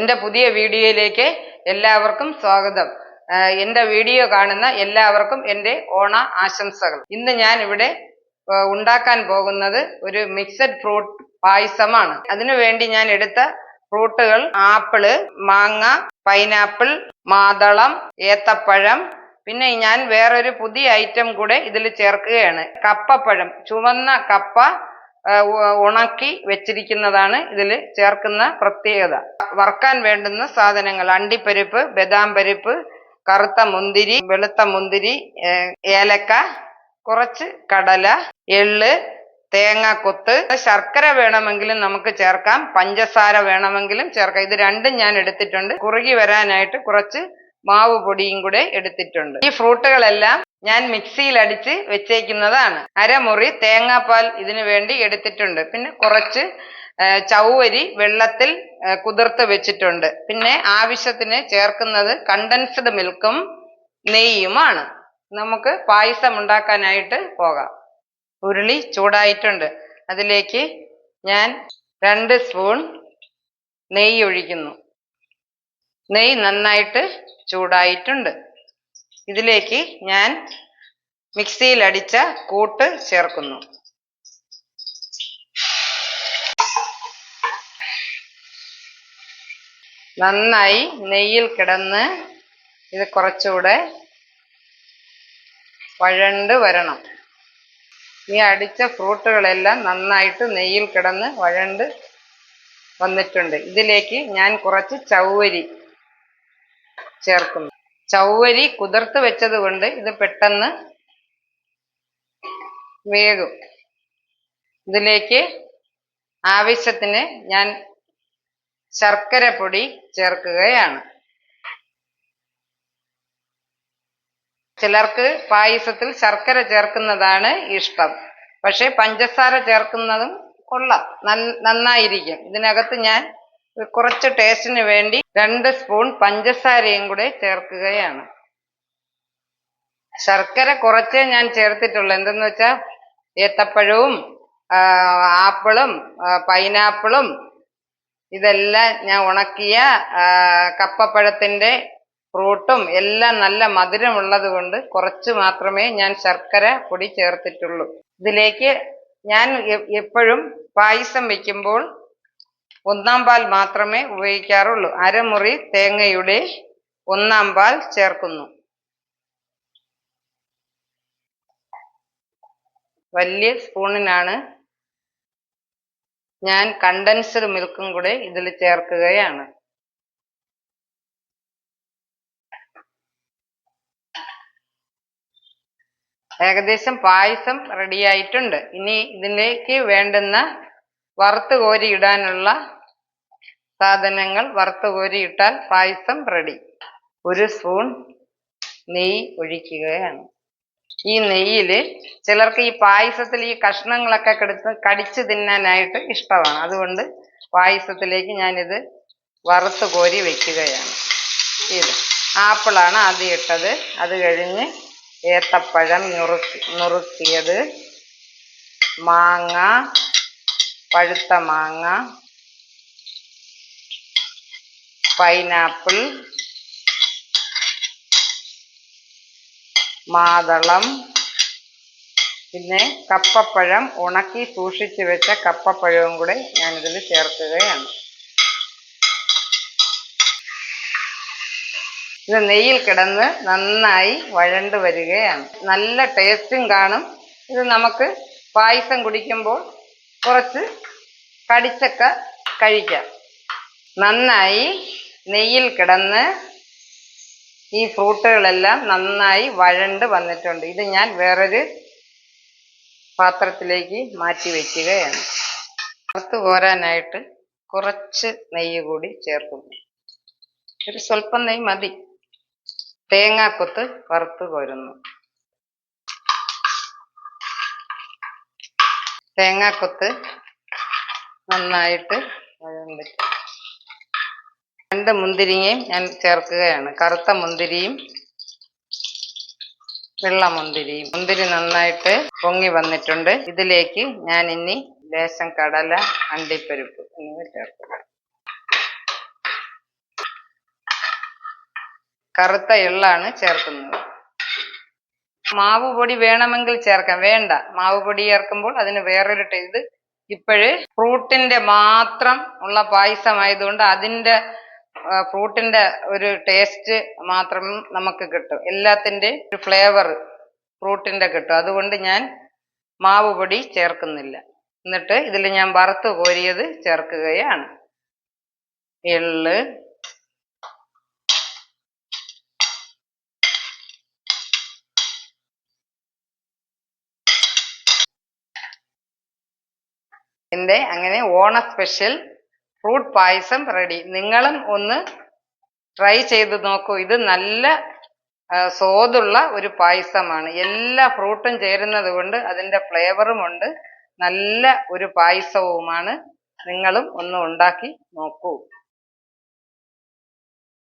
എന്റെ പുതിയ വീഡിയോയിലേക്ക് എല്ലാവർക്കും സ്വാഗതം. എന്റെ വീഡിയോ കാണുന്ന എല്ലാവർക്കും എന്റെ ഓണ ആശംസകൾ. ഇന്ന് ഞാൻ ഇവിടെ ഉണ്ടാക്കാൻ പോകുന്നത് ഒരു മിക്സഡ് ഫ്രൂട്ട് പായസമാണ്. അതിനുവേണ്ടി ഞാൻ എടുത്ത ഫ്രൂട്ടുകൾ ആപ്പിൾ മാങ്ങ പൈനാപ്പിൾ മാതളം ഏത്തപ്പഴം പിന്നെ ഞാൻ വേറൊരു പുതിയ ഐറ്റം കൂടെ ഇതിൽ ചേർക്കുകയാണ്. കപ്പപ്പഴം ചുവന്ന കപ്പ ഉണക്കി വെച്ചിരിക്കുന്നതാണ് ഇതിൽ ചേർക്കുന്ന പ്രത്യേകത. വറുക്കാൻ വേണ്ടുന്ന സാധനങ്ങൾ അണ്ടിപ്പരിപ്പ് ബദാം പരിപ്പ് കറുത്ത മുന്തിരി വെളുത്ത മുന്തിരി ഏലക്ക കുറച്ച് കടല എള്ള് തേങ്ങാക്കൊത്ത്. ശർക്കര വേണമെങ്കിലും നമുക്ക് ചേർക്കാം പഞ്ചസാര വേണമെങ്കിലും ചേർക്കാം. ഇത് രണ്ടും ഞാൻ എടുത്തിട്ടുണ്ട്. കുറുകി വരാനായിട്ട് കുറച്ച് മാവ് പൊടിയും കൂടെ എടുത്തിട്ടുണ്ട്. ഈ ഫ്രൂട്ടുകളെല്ലാം ഞാൻ മിക്സിയിൽ അടിച്ച് വെച്ചേക്കുന്നതാണ്. അരമുറി തേങ്ങാപ്പാൽ ഇതിനു വേണ്ടി എടുത്തിട്ടുണ്ട്. പിന്നെ കുറച്ച് ചവരി വെള്ളത്തിൽ കുതിർത്ത് വെച്ചിട്ടുണ്ട്. പിന്നെ ആവശ്യത്തിന് ചേർക്കുന്നത് കണ്ടൻസ്ഡ് മിൽക്കും നെയ്യുമാണ്. നമുക്ക് പായസം ഉണ്ടാക്കാനായിട്ട് പോകാം. ഉരുളി ചൂടായിട്ടുണ്ട്. അതിലേക്ക് ഞാൻ രണ്ട് സ്പൂൺ നെയ്യ് ഒഴിക്കുന്നു നെയ്യ് നന്നായിട്ട് ചൂടായിട്ടുണ്ട്. ഇതിലേക്ക് ഞാൻ മിക്സിയിൽ അടിച്ച കൂട്ട് ചേർക്കുന്നു. നന്നായി നെയ്യിൽ കിടന്ന് ഇത് കുറച്ചുകൂടെ വഴണ്ട് വരണം. ഈ അടിച്ച ഫ്രൂട്ടുകളെല്ലാം നന്നായിട്ട് നെയ്യിൽ കിടന്ന് വഴണ്ട് വന്നിട്ടുണ്ട്. ഇതിലേക്ക് ഞാൻ കുറച്ച് ചൗവരി ചേർക്കുന്നു. ചവ്വരി കുതിർത്ത് വെച്ചത് കൊണ്ട് ഇത് പെട്ടെന്ന് വേകും. ഇതിലേക്ക് ആവശ്യത്തിന് ഞാൻ ശർക്കര പൊടി ചേർക്കുകയാണ്. ചിലർക്ക് പായസത്തിൽ ശർക്കര ചേർക്കുന്നതാണ് ഇഷ്ടം. പക്ഷെ പഞ്ചസാര ചേർക്കുന്നതും കൊള്ളാം. നന്നായിരിക്കും. ഇതിനകത്ത് ഞാൻ കുറച്ച് ടേസ്റ്റിന് വേണ്ടി രണ്ട് സ്പൂൺ പഞ്ചസാരയും കൂടെ ചേർക്കുകയാണ്. ശർക്കര കുറച്ചേ ഞാൻ ചേർത്തിട്ടുള്ളൂ. എന്തെന്ന് വെച്ചാൽ ഏത്തപ്പഴവും ആപ്പിളും പൈനാപ്പിളും ഇതെല്ലാം ഞാൻ ഉണക്കിയ കപ്പപ്പഴത്തിന്റെ ഫ്രൂട്ടും എല്ലാം നല്ല മധുരമുള്ളത് കൊണ്ട് കുറച്ച് മാത്രമേ ഞാൻ ശർക്കര പൊടി ചേർത്തിട്ടുള്ളൂ. ഇതിലേക്ക് ഞാൻ എപ്പോഴും പായസം വെക്കുമ്പോൾ ഒന്നാം പാൽ മാത്രമേ ഉപയോഗിക്കാറുള്ളൂ. അരമുറി തേങ്ങയുടെ ഒന്നാം പാൽ ചേർക്കുന്നു. വലിയ സ്പൂണിനാണ് ഞാൻ കണ്ടൻസ്ഡ് മിൽക്കും കൂടെ ഇതിൽ ചേർക്കുകയാണ്. ഏകദേശം പായസം റെഡിയായിട്ടുണ്ട് ഇനി ഇതിലേക്ക് വേണ്ടുന്ന വറുത്ത് കോരിയിടാനുള്ള സാധനങ്ങൾ വറുത്ത് കോരിയിട്ടാൽ പായസം റെഡി ഒരു സ്പൂൺ നെയ്യ് ഒഴിക്കുകയാണ്. ഈ നെയ്യിൽ ചിലർക്ക് ഈ പായസത്തിൽ ഈ കഷ്ണങ്ങളൊക്കെ കെടുത്ത് കടിച്ചു തിന്നാനായിട്ട് ഇഷ്ടമാണ്. അതുകൊണ്ട് പായസത്തിലേക്ക് ഞാനിത് വറുത്ത് കോരി വെക്കുകയാണ്. ഇത് ആപ്പിളാണ് ആദ്യം ഇട്ടത്. അത് കഴിഞ്ഞ് ഏത്തപ്പഴം നുറുക്കി നുറുക്കിയത് മാങ്ങ പഴുത്ത മാങ്ങ പൈനാപ്പിൾ മാതളം പിന്നെ കപ്പപ്പഴം. ഉണക്കി സൂക്ഷിച്ചു വെച്ച കപ്പപ്പഴവും കൂടെ ഞാനിതിൽ ചേർക്കുകയാണ്. ഇത് നെയ്യിൽ കിടന്ന് നന്നായി വഴണ്ട് വരികയാണ്. നല്ല ടേസ്റ്റും കാണും. ഇത് നമുക്ക് പായസം കുടിക്കുമ്പോൾ കുറച്ച് കടിച്ചക്ക കഴിക്കാം. നന്നായി നെയ്യിൽ കിടന്ന് ഈ ഫ്രൂട്ടുകളെല്ലാം നന്നായി വഴണ്ട് വന്നിട്ടുണ്ട്. ഇത് ഞാൻ വേറൊരു പാത്രത്തിലേക്ക് മാറ്റി വയ്ക്കുകയാണ് വറുത്ത് കോരാനായിട്ട് കുറച്ച് നെയ്യ് കൂടി ചേർക്കുന്നു. ഒരു സ്വല്പം നെയ്യ് മതി. തേങ്ങാക്കൊത്ത് വറുത്ത് കോരുന്നു. തേങ്ങാക്കൊത്ത് നന്നായിട്ട് രണ്ട് മുന്തിരിയും ഞാൻ ചേർക്കുകയാണ്. കറുത്ത മുന്തിരിയും വെള്ള മുന്തിരിയും. മുന്തിരി നന്നായിട്ട് പൊങ്ങി വന്നിട്ടുണ്ട്. ഇതിലേക്ക് ഞാൻ ഇനി ലേശം കടല അണ്ടിപ്പരിപ്പ് എന്നിവ ചേർക്കുക. കറുത്ത എള്ളാണ് ചേർക്കുന്നത്. മാവ് പൊടി വേണമെങ്കിൽ ചേർക്കാം. വേണ്ട. മാവ് പൊടി ചേർക്കുമ്പോൾ അതിന് വേറൊരു ടേസ്റ്റ് ഇപ്പോഴ് ഫ്രൂട്ടിന്റെ മാത്രം ഉള്ള പായസമായതുകൊണ്ട് അതിന്റെ ഫ്രൂട്ടിന്റെ ഒരു ടേസ്റ്റ് മാത്രം നമുക്ക് കിട്ടും. എല്ലാത്തിന്റെ ഒരു ഫ്ലേവർ ഫ്രൂട്ടിന്റെ കിട്ടും. അതുകൊണ്ട് ഞാൻ മാവ് പൊടി ചേർക്കുന്നില്ല. എന്നിട്ട് ഇതിൽ ഞാൻ വറുത്ത് കോരിയത് ചേർക്കുകയാണ്. എള്ള് എന്റെ അങ്ങനെ ഓണ സ്പെഷ്യൽ ഫ്രൂട്ട് പായസം റെഡി നിങ്ങളും ഒന്ന് ട്രൈ ചെയ്ത് നോക്കൂ. ഇത് നല്ല സ്വാദുള്ള ഒരു പായസമാണ്. എല്ലാ ഫ്രൂട്ടും ചേരുന്നത് കൊണ്ട് അതിന്റെ ഫ്ലേവറും ഉണ്ട്. നല്ല ഒരു പായസവുമാണ്. നിങ്ങളും ഒന്ന് ഉണ്ടാക്കി നോക്കൂ.